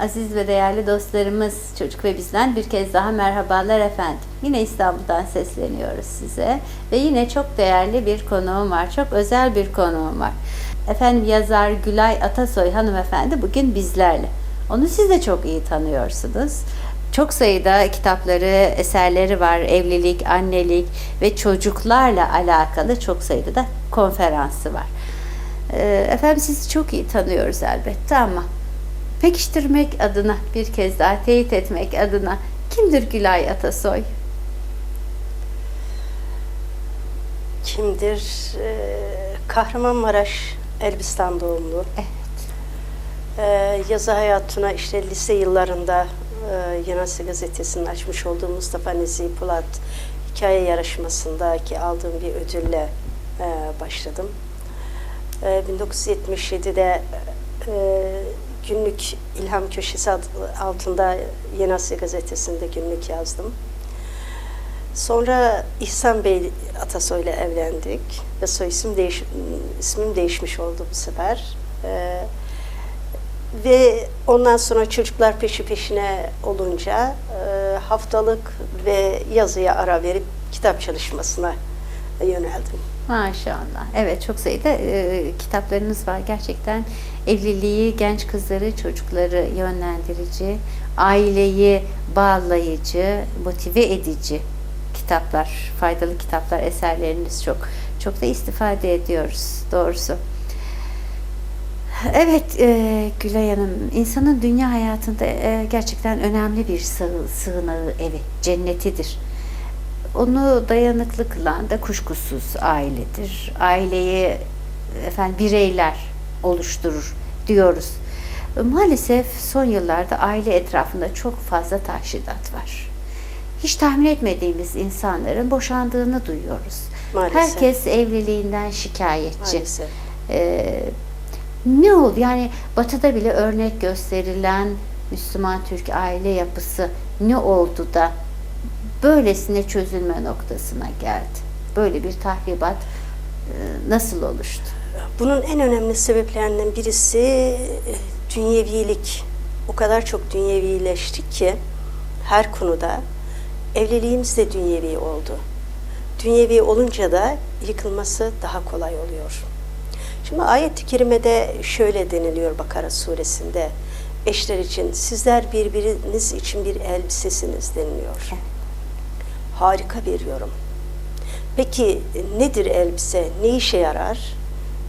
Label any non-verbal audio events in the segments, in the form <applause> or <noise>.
Aziz ve değerli dostlarımız, çocuk ve bizden bir kez daha merhabalar efendim. Yine İstanbul'dan sesleniyoruz size ve yine çok değerli bir konuğum var, çok özel bir konuğum var. Efendim yazar Gülay Atasoy hanımefendi bugün bizlerle. Onu siz de çok iyi tanıyorsunuz. Çok sayıda kitapları, eserleri var. Evlilik, annelik ve çocuklarla alakalı çok sayıda da konferansı var. Ee, Efendim sizi çok iyi tanıyoruz elbette ama pekiştirmek adına bir kez daha teyit etmek adına kimdir Gülay Atasoy? Kimdir? Ee, Kahramanmaraş, Elbistan doğumlu. Evet. Ee, yazı hayatına işte lise yıllarında e, Yanasi gazetesinin açmış olduğu Mustafa Nezih Pulat hikaye yarışmasındaki aldığım bir ödülle e, başladım. E, 1977'de e, günlük İlham Köşesi altında Yeni Asya gazetesinde günlük yazdım. Sonra İhsan Bey Atasoy'la evlendik ve soy isim değiş, ismim değişmiş oldu bu sefer. Ee, ve ondan sonra çocuklar peşi peşine olunca e, haftalık ve yazıya ara verip kitap çalışmasına yöneldim. Maşallah. Evet çok sayıda e, kitaplarınız var. Gerçekten evliliği, genç kızları, çocukları yönlendirici, aileyi bağlayıcı, motive edici kitaplar, faydalı kitaplar, eserleriniz çok. Çok da istifade ediyoruz doğrusu. Evet e, Gülay Hanım, insanın dünya hayatında e, gerçekten önemli bir sığ, sığınağı, evi, cennetidir. Onu dayanıklı kılan da kuşkusuz ailedir. Aileyi efendim bireyler oluşturur diyoruz. Maalesef son yıllarda aile etrafında çok fazla taşidat var. Hiç tahmin etmediğimiz insanların boşandığını duyuyoruz. Maalesef. Herkes evliliğinden şikayetçi. Maalesef. Ee, ne oldu? Yani Batı'da bile örnek gösterilen Müslüman Türk aile yapısı ne oldu da böylesine çözülme noktasına geldi? Böyle bir tahribat e, nasıl oluştu? Bunun en önemli sebeplerinden birisi e, dünyevilik. O kadar çok dünyevileştik ki her konuda evliliğimiz de dünyevi oldu. Dünyevi olunca da yıkılması daha kolay oluyor. Şimdi ayet-i kerimede şöyle deniliyor Bakara suresinde. Eşler için sizler birbiriniz için bir elbisesiniz deniliyor. Harika bir yorum. Peki nedir elbise? Ne işe yarar?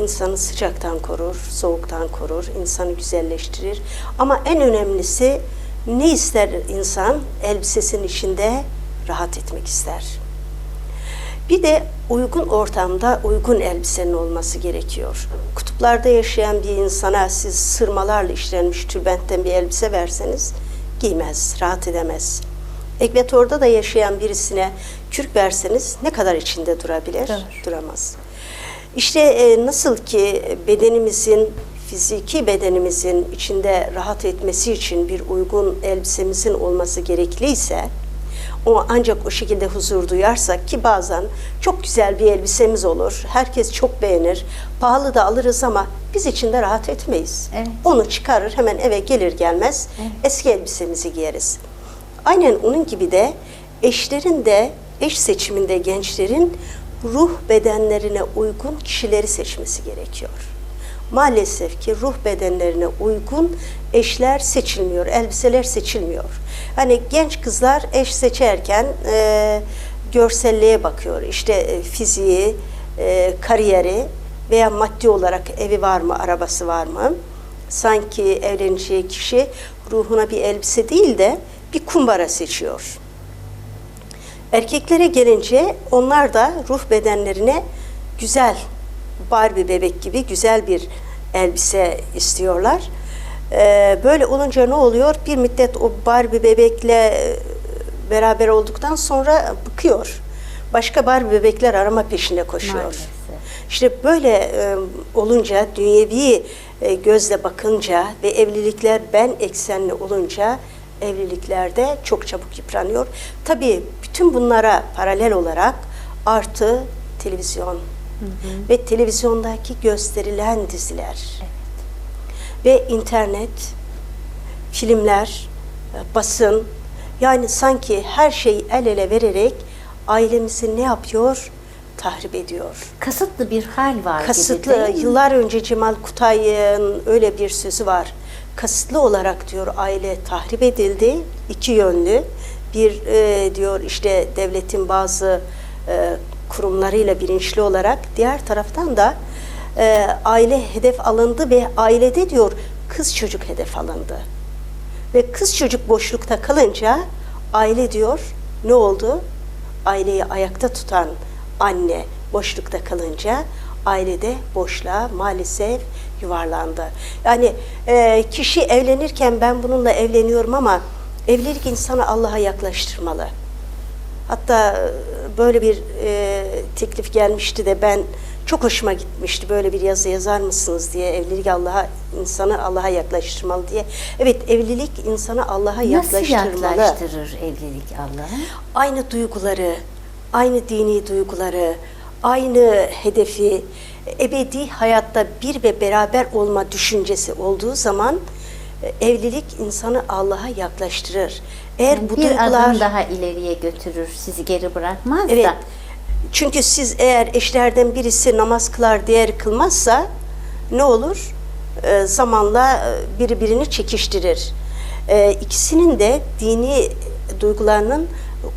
İnsanı sıcaktan korur, soğuktan korur, insanı güzelleştirir. Ama en önemlisi ne ister insan? Elbisesinin içinde rahat etmek ister. Bir de uygun ortamda uygun elbisenin olması gerekiyor. Kutuplarda yaşayan bir insana siz sırmalarla işlenmiş tülbentten bir elbise verseniz giymez, rahat edemez. Ekvatorda da yaşayan birisine kürk verseniz ne kadar içinde durabilir? Durur. Duramaz. İşte e, nasıl ki bedenimizin, fiziki bedenimizin içinde rahat etmesi için bir uygun elbisemizin olması gerekliyse, o ancak o şekilde huzur duyarsak ki bazen çok güzel bir elbisemiz olur. Herkes çok beğenir. Pahalı da alırız ama biz içinde rahat etmeyiz. Evet. Onu çıkarır hemen eve gelir gelmez Evet. eski elbisemizi giyeriz. Aynen onun gibi de eşlerin de eş seçiminde gençlerin ruh bedenlerine uygun kişileri seçmesi gerekiyor. Maalesef ki ruh bedenlerine uygun eşler seçilmiyor, elbiseler seçilmiyor. Hani genç kızlar eş seçerken e, görselliğe bakıyor. İşte e, fiziği, e, kariyeri veya maddi olarak evi var mı, arabası var mı? Sanki evleneceği kişi ruhuna bir elbise değil de bir kumbara seçiyor. Erkeklere gelince onlar da ruh bedenlerine güzel Barbie bebek gibi güzel bir elbise istiyorlar. Ee, böyle olunca ne oluyor? Bir müddet o Barbie bebekle e, beraber olduktan sonra bıkıyor. Başka Barbie bebekler arama peşinde koşuyor. Maalesef. İşte böyle e, olunca, dünyevi e, gözle bakınca ve evlilikler ben eksenli olunca evliliklerde çok çabuk yıpranıyor. Tabii bütün bunlara paralel olarak artı televizyon ve televizyondaki gösterilen diziler ve internet filmler, e, basın yani sanki her şeyi el ele vererek ailemizi ne yapıyor? Tahrip ediyor. Kasıtlı bir hal var gibi Kasıtlı, değil mi? yıllar önce Cemal Kutay'ın öyle bir sözü var. Kasıtlı olarak diyor aile tahrip edildi, iki yönlü. Bir e, diyor işte devletin bazı e, kurumlarıyla bilinçli olarak, diğer taraftan da e, aile hedef alındı ve ailede diyor kız çocuk hedef alındı. Ve kız çocuk boşlukta kalınca aile diyor ne oldu? Aileyi ayakta tutan anne boşlukta kalınca ailede boşluğa maalesef yuvarlandı. Yani e, kişi evlenirken ben bununla evleniyorum ama evlilik insanı Allah'a yaklaştırmalı. Hatta e, böyle bir e, teklif gelmişti de ben çok hoşuma gitmişti. Böyle bir yazı yazar mısınız diye evlilik Allah'a insanı Allah'a yaklaştırmalı diye. Evet evlilik insanı Allah'a Nasıl yaklaştırmalı. yaklaştırır evlilik Allah'ı? Aynı duyguları, aynı dini duyguları, aynı hedefi, ebedi hayatta bir ve beraber olma düşüncesi olduğu zaman e, evlilik insanı Allah'a yaklaştırır. Eğer Yani bu bir duygular adım daha ileriye götürür, sizi geri bırakmaz Evet. da. Çünkü siz eğer eşlerden birisi namaz kılar, diğeri kılmazsa ne olur? Ee, zamanla e, biri birini çekiştirir. Ee, ikisinin de dini duygularının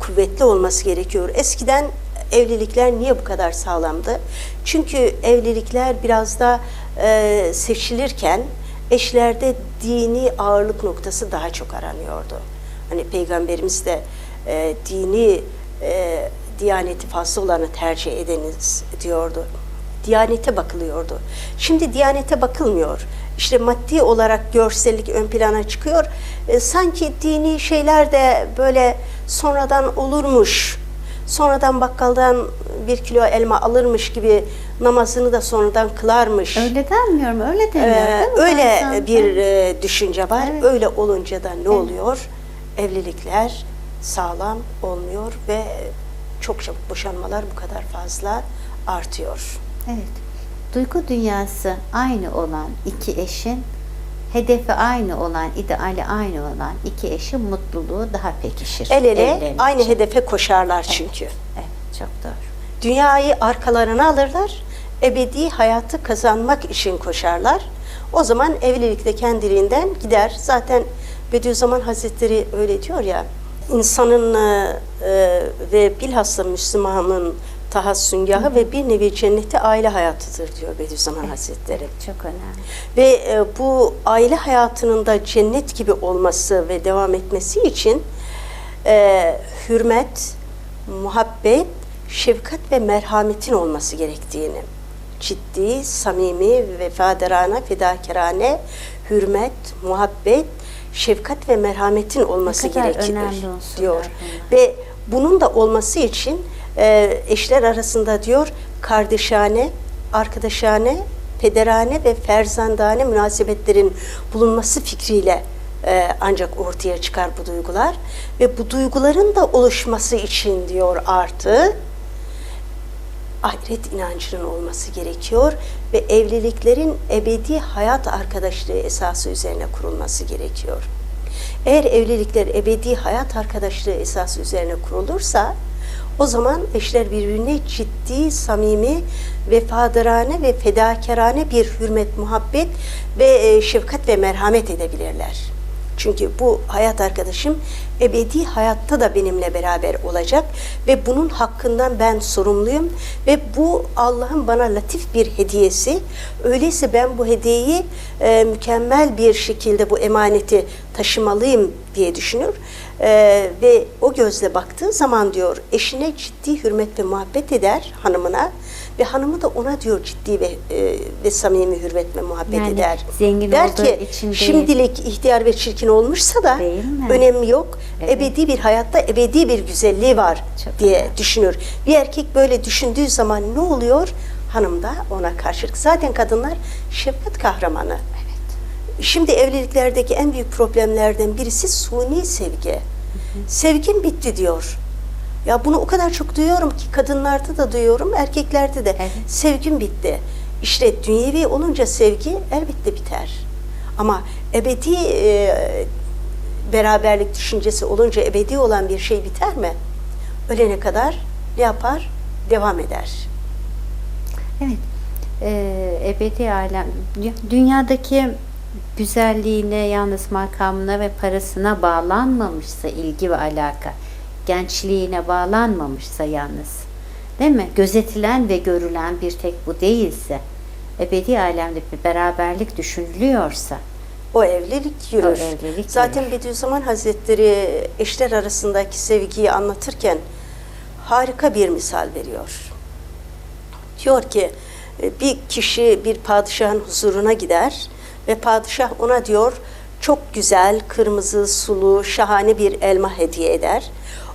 kuvvetli olması gerekiyor. Eskiden evlilikler niye bu kadar sağlamdı? Çünkü evlilikler biraz da e, seçilirken eşlerde dini ağırlık noktası daha çok aranıyordu. Hani peygamberimiz de e, dini e, diyaneti fazla olanı tercih edeniz diyordu. Diyanete bakılıyordu. Şimdi diyanete bakılmıyor. İşte maddi olarak görsellik ön plana çıkıyor. E, sanki dini şeyler de böyle sonradan olurmuş. Sonradan bakkaldan bir kilo elma alırmış gibi namazını da sonradan kılarmış. Öyle denmiyorum, öyle demiyor Ee, değil mi? öyle Bazen- bir e, düşünce var. Evet. Öyle olunca da ne oluyor? Evlilikler sağlam olmuyor ve çok çabuk boşanmalar bu kadar fazla artıyor. Evet. Duygu dünyası aynı olan iki eşin, hedefi aynı olan, ideali aynı olan iki eşin mutluluğu daha pekişir. El ele aynı hedefe koşarlar çünkü. Evet, çok doğru. Dünyayı arkalarına alırlar, ebedi hayatı kazanmak için koşarlar. O zaman evlilik de kendiliğinden gider. Zaten Bediüzzaman Hazretleri öyle diyor ya, insanın e, e, ve bilhassa Müslümanın tahassüngahı ve bir nevi cenneti aile hayatıdır diyor Bediüzzaman Hazretleri. Çok önemli. Ve e, bu aile hayatının da cennet gibi olması ve devam etmesi için e, hürmet, muhabbet, şefkat ve merhametin olması gerektiğini, ciddi, samimi, vefadarane, fedakarane, hürmet, muhabbet, şefkat ve merhametin olması gerekir diyor. Ve bunun da olması için e, eşler arasında diyor kardeşane, arkadaşane, pederane ve ferzandane münasebetlerin bulunması fikriyle e, ancak ortaya çıkar bu duygular. Ve bu duyguların da oluşması için diyor artı ahiret inancının olması gerekiyor ve evliliklerin ebedi hayat arkadaşlığı esası üzerine kurulması gerekiyor. Eğer evlilikler ebedi hayat arkadaşlığı esası üzerine kurulursa o zaman eşler birbirine ciddi, samimi, vefadarane ve fedakarane bir hürmet, muhabbet ve e, şefkat ve merhamet edebilirler. Çünkü bu hayat arkadaşım ebedi hayatta da benimle beraber olacak ve bunun hakkından ben sorumluyum ve bu Allah'ın bana latif bir hediyesi. Öyleyse ben bu hediyeyi e, mükemmel bir şekilde bu emaneti taşımalıyım diye düşünür. E, ve o gözle baktığı zaman diyor eşine ciddi hürmet ve muhabbet eder hanımına ve hanımı da ona diyor ciddi ve e, ve samimi hürmet ve muhabbet Yani eder. zengin Der ki için değil. şimdilik ihtiyar ve çirkin olmuşsa da önemi yok. Evet. Ebedi bir hayatta ebedi bir güzelliği var Çok diye önemli. düşünür. Bir erkek böyle düşündüğü zaman ne oluyor? Hanım da ona karşılık. Zaten kadınlar şefkat kahramanı. Şimdi evliliklerdeki en büyük problemlerden birisi suni sevgi. Sevgim bitti diyor. Ya bunu o kadar çok duyuyorum ki kadınlarda da duyuyorum, erkeklerde de. Evet. Sevgim bitti. İşte dünyevi olunca sevgi elbette biter. Ama ebedi e, beraberlik düşüncesi olunca ebedi olan bir şey biter mi? Ölene kadar ne yapar? Devam eder. Evet. Ee, ebedi alem. Dü- Dünyadaki güzelliğine, yalnız makamına ve parasına bağlanmamışsa ilgi ve alaka, gençliğine bağlanmamışsa yalnız, değil mi? Gözetilen ve görülen bir tek bu değilse, ebedi alemde bir beraberlik düşünülüyorsa, O evlilik yürür. O evlilik Zaten Bediüzzaman Hazretleri eşler arasındaki sevgiyi anlatırken harika bir misal veriyor. Diyor ki e, bir kişi bir padişahın huzuruna gider ve padişah ona diyor çok güzel, kırmızı, sulu, şahane bir elma hediye eder.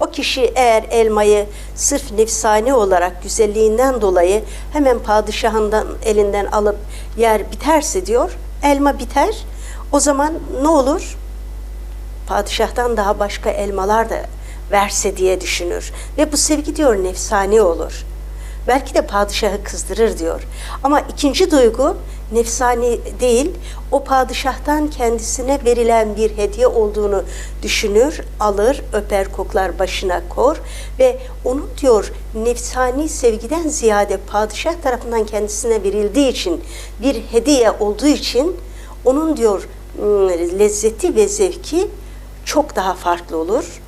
O kişi eğer elmayı sırf nefsani olarak güzelliğinden dolayı hemen padişahından elinden alıp yer biterse diyor, elma biter. O zaman ne olur? Padişahtan daha başka elmalar da verse diye düşünür. Ve bu sevgi diyor nefsani olur. Belki de padişahı kızdırır diyor. Ama ikinci duygu nefsani değil, o padişahtan kendisine verilen bir hediye olduğunu düşünür, alır, öper, koklar, başına kor ve onun diyor nefsani sevgiden ziyade padişah tarafından kendisine verildiği için bir hediye olduğu için onun diyor ıı, lezzeti ve zevki çok daha farklı olur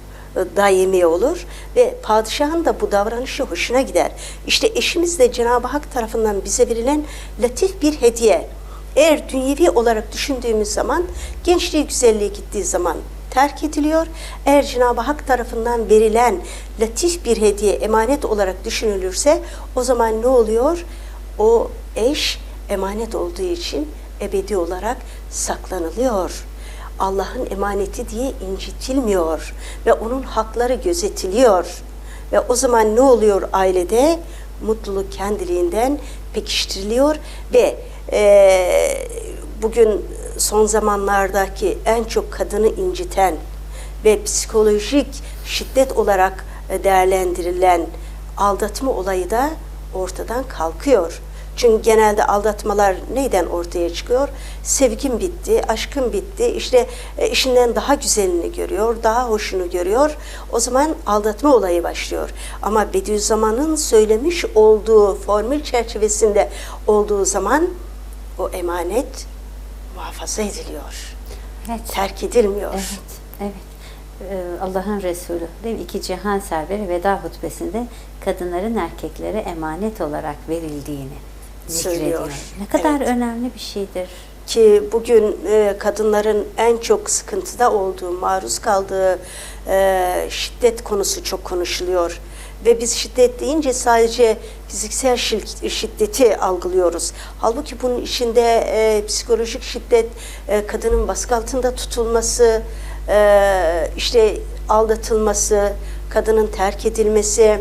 daimi olur ve padişahın da bu davranışı hoşuna gider. İşte eşimiz de Cenab-ı Hak tarafından bize verilen latif bir hediye. Eğer dünyevi olarak düşündüğümüz zaman gençliği güzelliği gittiği zaman terk ediliyor. Eğer Cenab-ı Hak tarafından verilen latif bir hediye emanet olarak düşünülürse o zaman ne oluyor? O eş emanet olduğu için ebedi olarak saklanılıyor. Allah'ın emaneti diye incitilmiyor ve onun hakları gözetiliyor. Ve o zaman ne oluyor ailede? Mutluluk kendiliğinden pekiştiriliyor ve eee, bugün son zamanlardaki en çok kadını inciten ve psikolojik şiddet olarak e, değerlendirilen aldatma olayı da ortadan kalkıyor. Çünkü genelde aldatmalar neyden ortaya çıkıyor? Sevgim bitti, aşkım bitti, işte e, işinden daha güzelini görüyor, daha hoşunu görüyor. O zaman aldatma olayı başlıyor. Ama Bediüzzaman'ın söylemiş olduğu formül çerçevesinde olduğu zaman o emanet muhafaza ediliyor. evet. Terk edilmiyor. Evet, evet. Ee, Allah'ın Resulü değil mi? İki cihan serveri veda hutbesinde kadınların erkeklere emanet olarak verildiğini. Söylüyor. Ne kadar Evet. önemli bir şeydir. ki bugün e, kadınların en çok sıkıntıda olduğu, maruz kaldığı e, şiddet konusu çok konuşuluyor. Ve biz şiddet deyince sadece fiziksel şi- şiddeti algılıyoruz. Halbuki bunun içinde e, psikolojik şiddet, e, kadının baskı altında tutulması, e, işte aldatılması, kadının terk edilmesi,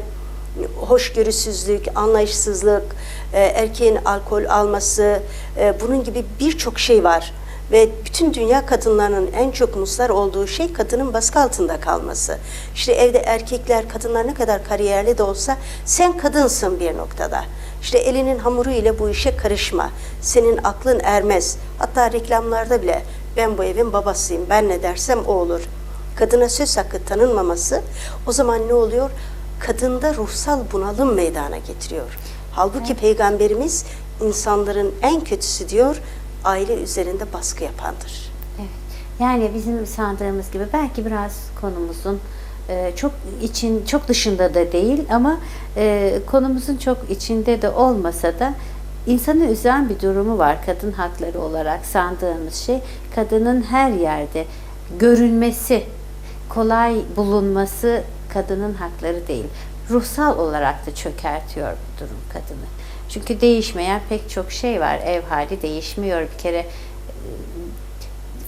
hoşgörüsüzlük, anlayışsızlık, e, erkeğin alkol alması, e, bunun gibi birçok şey var. Ve bütün dünya kadınlarının en çok muslar olduğu şey kadının baskı altında kalması. İşte evde erkekler, kadınlar ne kadar kariyerli de olsa sen kadınsın bir noktada. İşte elinin hamuru ile bu işe karışma. Senin aklın ermez. Hatta reklamlarda bile ben bu evin babasıyım, ben ne dersem o olur. Kadına söz hakkı tanınmaması o zaman ne oluyor? Kadında ruhsal bunalım meydana getiriyor. Halbuki Peygamberimiz insanların en kötüsü diyor aile üzerinde baskı yapandır. Evet. Yani bizim sandığımız gibi belki biraz konumuzun e, çok için çok dışında da değil ama e, konumuzun çok içinde de olmasa da insanı üzen bir durumu var kadın hakları olarak sandığımız şey kadının her yerde görünmesi kolay bulunması kadının hakları değil. Ruhsal olarak da çökertiyor bu durum kadını. Çünkü değişmeyen pek çok şey var. Ev hali değişmiyor. Bir kere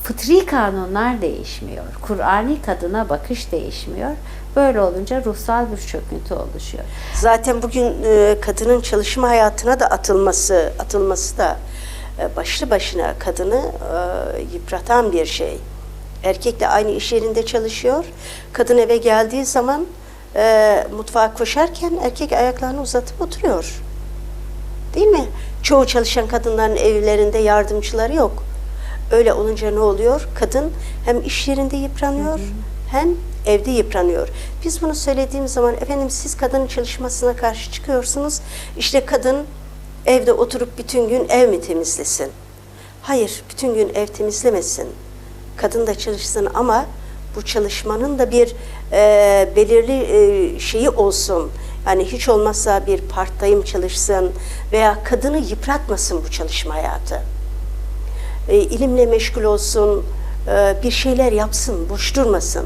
fıtri kanunlar değişmiyor. Kur'ani kadına bakış değişmiyor. Böyle olunca ruhsal bir çöküntü oluşuyor. Zaten bugün e, kadının çalışma hayatına da atılması, atılması da e, başlı başına kadını e, yıpratan bir şey. Erkek de aynı iş yerinde çalışıyor. Kadın eve geldiği zaman e, mutfağa koşarken erkek ayaklarını uzatıp oturuyor. Değil mi? Çoğu çalışan kadınların evlerinde yardımcıları yok. Öyle olunca ne oluyor? Kadın hem iş yerinde yıpranıyor hem evde yıpranıyor. Biz bunu söylediğimiz zaman efendim siz kadının çalışmasına karşı çıkıyorsunuz. İşte kadın evde oturup bütün gün ev mi temizlesin? Hayır, bütün gün ev temizlemesin. Kadın da çalışsın ama bu çalışmanın da bir e, belirli e, şeyi olsun. Yani hiç olmazsa bir part-time çalışsın veya kadını yıpratmasın bu çalışma hayatı. E, ilimle meşgul olsun, e, bir şeyler yapsın, boş durmasın.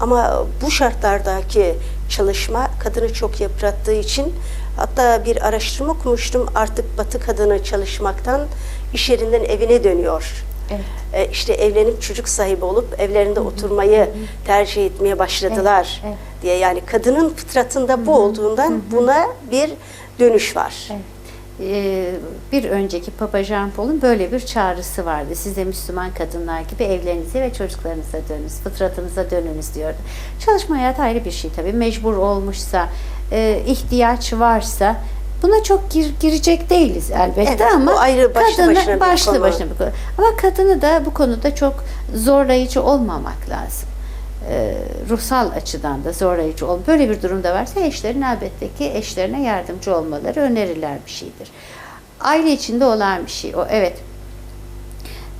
Ama bu şartlardaki çalışma kadını çok yıprattığı için hatta bir araştırma okumuştum artık batı kadını çalışmaktan iş yerinden evine dönüyor. Evet. E, işte evlenip çocuk sahibi olup evlerinde oturmayı tercih etmeye başladılar Evet, evet. diye yani kadının fıtratında bu olduğundan buna bir dönüş var. Evet. Ee, bir önceki Papa Jean Paul'un böyle bir çağrısı vardı. Siz de Müslüman kadınlar gibi evlerinize ve çocuklarınıza dönünüz, fıtratınıza dönünüz diyordu. Çalışma hayatı ayrı bir şey tabii. Mecbur olmuşsa, e, ihtiyaç varsa buna çok gir- girecek değiliz elbette Evet, ama bu ayrı başlı kadını- başına bir başlı konu. başına bir konu. Ama kadını da bu konuda çok zorlayıcı olmamak lazım. Ee, ruhsal açıdan da zorlayıcı ol. Böyle bir durumda varsa eşlerin elbette ki eşlerine yardımcı olmaları öneriler bir şeydir. Aile içinde olan bir şey. O evet.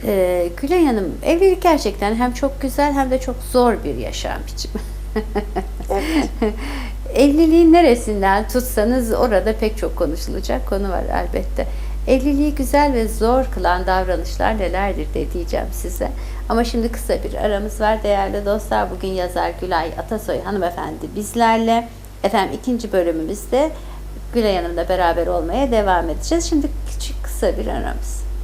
Ee, Gülay Hanım, evlilik gerçekten hem çok güzel hem de çok zor bir yaşam biçimi. Evet. <laughs> Evliliğin neresinden tutsanız orada pek çok konuşulacak konu var elbette. Evliliği güzel ve zor kılan davranışlar nelerdir de diyeceğim size. Ama şimdi kısa bir aramız var değerli dostlar. Bugün yazar Gülay Atasoy hanımefendi bizlerle. Efendim ikinci bölümümüzde Gülay Hanım'la beraber olmaya devam edeceğiz. Şimdi küçük kısa bir aramız.